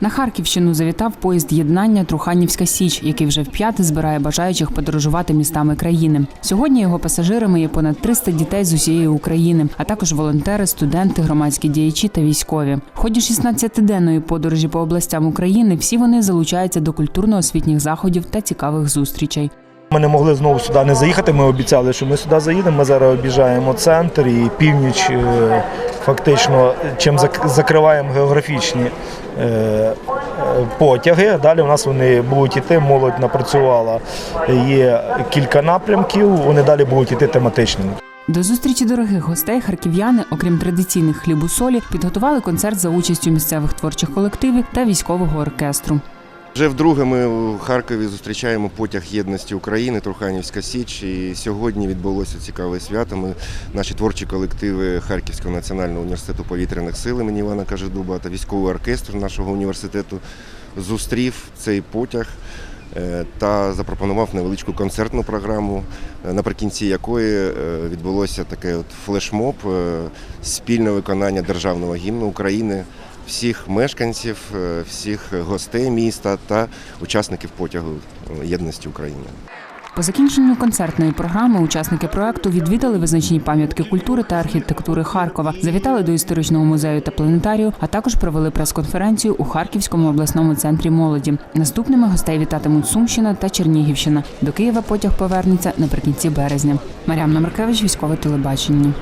На Харківщину завітав поїзд єднання Труханівська Січ, який вже вп'яте збирає бажаючих подорожувати містами країни. Сьогодні його пасажирами є понад 300 дітей з усієї України, а також волонтери, студенти, громадські діячі та військові. Ході 16-денної подорожі по областям України всі вони залучаються до культурно-освітніх заходів та цікавих зустрічей. Ми не могли знову сюди не заїхати. Ми обіцяли, що ми сюди заїдемо. Ми зараз об'їжджаємо центр і північ, е, фактично, чим зак- закриваємо географічні е, е, потяги. Далі у нас вони будуть іти, молодь напрацювала. Є кілька напрямків, вони далі будуть іти тематичними. До зустрічі дорогих гостей харків'яни, окрім традиційних хлібу солі, підготували концерт за участю місцевих творчих колективів та військового оркестру. Вже вдруге ми у Харкові зустрічаємо потяг єдності України, Труханівська Січ. І сьогодні відбулося цікаве свято. Ми, наші творчі колективи Харківського національного університету повітряних сил імені Івана Кажедуба та військовий оркестр нашого університету зустрів цей потяг е, та запропонував невеличку концертну програму, е, наприкінці якої е, відбулося таке от флешмоб, спільне виконання державного гімну України всіх мешканців, е, всіх гостей міста та учасників потягу е, єдності України. По закінченню концертної програми учасники проекту відвідали визначні пам'ятки культури та архітектури Харкова, завітали до історичного музею та планетарію, а також провели прес-конференцію у Харківському обласному центрі молоді. Наступними гостей вітатимуть Сумщина та Чернігівщина. До Києва потяг повернеться наприкінці березня. Мар'яна Маркевич, військове телебачення.